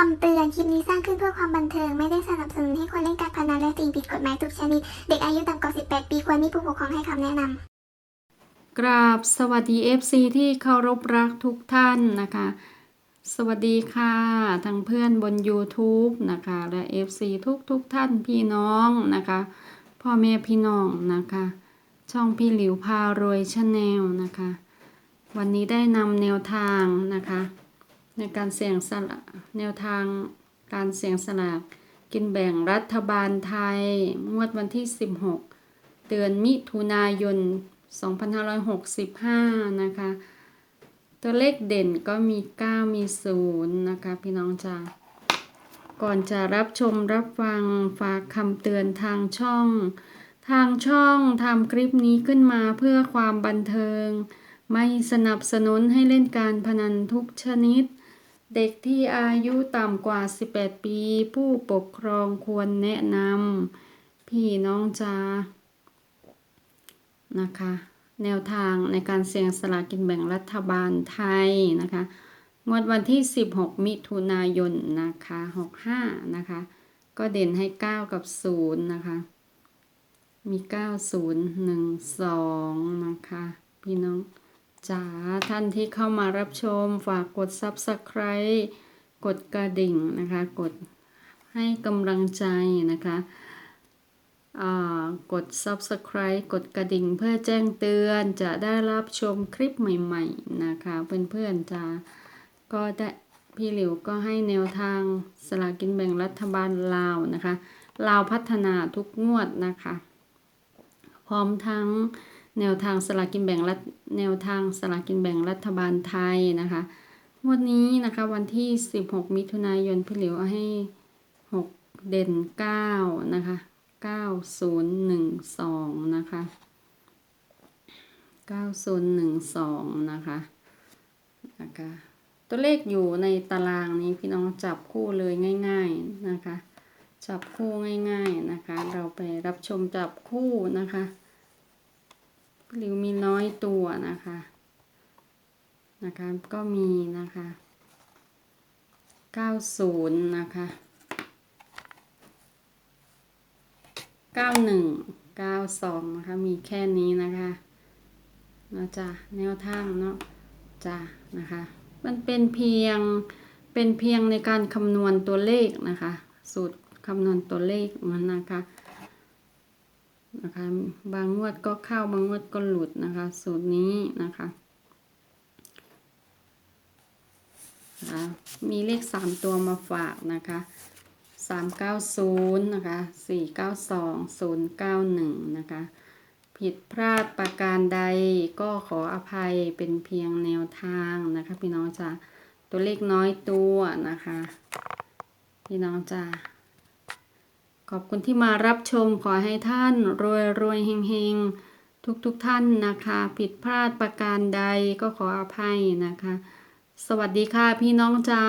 ทำเตือน คลิปนี้สร้างขึ้นเพื่อความบันเทิง ไม่ได้สนับสนุนให้คนเล่นการพนันและสิ่งผิดกฎหมายทุกชนิด เด็กอายุต่ำกว่า 18 ปีควรมีผู้ปกครองให้คำแนะนำ กราบสวัสดี FC ที่เคารพรักทุกท่านนะคะ สวัสดีค่ะทั้งเพื่อนบน YouTube นะคะ และ FC ทุกทุกท่านพี่น้องนะคะ พ่อแม่พี่น้องนะคะ ช่องพี่หลิวพารวยชาแนลนะคะ วันนี้ได้นำแนวทางนะคะ ในการเสี่ยงสละแนวทางการเสี่ยงสลากกินแบ่งรัฐบาลไทย งวดวันที่ 16 เดือนมิถุนายน 2565 นะคะ ตัวเลขเด่นก็มี 9 มี 0 นะคะ พี่น้องจ้าก่อนจะรับชมรับฟังฝากคำเตือนทางช่อง ทางช่องทำคลิปนี้ขึ้นมาเพื่อความบันเทิง ไม่สนับสนุนให้เล่นการพนันทุกชนิด เด็กที่อายุต่ำกว่า 18 ปี ผู้ปกครองควรแนะนำพี่น้องจ้านะคะ แนวทางในการเสี่ยงสลากินแบ่งรัฐบาลไทยนะคะงวดวันที่ 16 มิถุนายนนะคะ 65 นะคะ ก็เด่นให้ 9 กับ 0 นะคะ มี 9 0 1 2 นะคะ พี่น้อง จ๋าท่านที่เข้ามารับชมฝากกด Subscribe กดกระดิ่งนะคะ กดให้กำลังใจนะคะกด Subscribe กดกระดิ่งเพื่อแจ้งเตือนจะได้รับชมคลิปใหม่ ๆ นะคะ เพื่อนๆจะก็ได้พี่หลิวก็ให้แนวทางสลากกินแบ่งรัฐบาลลาวนะคะลาวพัฒนาทุกงวดนะคะ พร้อมทั้ง แนวทางสลากินแบ่งรัฐแนวทางสลากินแบ่งรัฐบาลไทยนะคะงวดนี้นะคะวันที่ 16 มิถุนายนพี่หลิวเอาให้ 6 เด่น 9 นะคะ 9012 นะคะ 9012 นะคะนะคะตัวเลขอยู่ในตารางนี้พี่น้องจับคู่เลยง่าย ๆนะคะ จับคู่ง่าย ๆนะคะ เราไปรับชมจับคู่นะคะ หรือมีน้อยตัวนะคะ นะคะ ก็มีนะคะ 90 นะคะเก้าหนึ่งเก้าสองนะคะ มีแค่นี้นะคะนะจ๊ะแนวทางเนาะจ้ะนะคะ มันเป็นเพียงเป็นเพียงในการคำนวณตัวเลขนะคะ สูตรคำนวณตัวเลขมันนะคะ นะคะ บางงวดก็เข้าบางงวดก็หลุดนะคะ สูตรนี้นะคะนะคะมีเลขสามตัวมาฝากนะคะสามเก้าศูนย์นะคะสี่เก้าสองศูนย์เก้าหนึ่งนะคะ ผิดพลาดประการใดก็ขออภัยเป็นเพียงแนวทางนะคะ พี่น้องจ้าตัวเลขน้อยตัวนะคะ พี่น้องจ้า ขอบคุณที่มารับชมขอให้ท่านรวยรวยเฮงเฮงทุกทุกท่านนะคะ ผิดพลาดประการใดก็ขออภัยนะคะ สวัสดีค่ะพี่น้องจ้า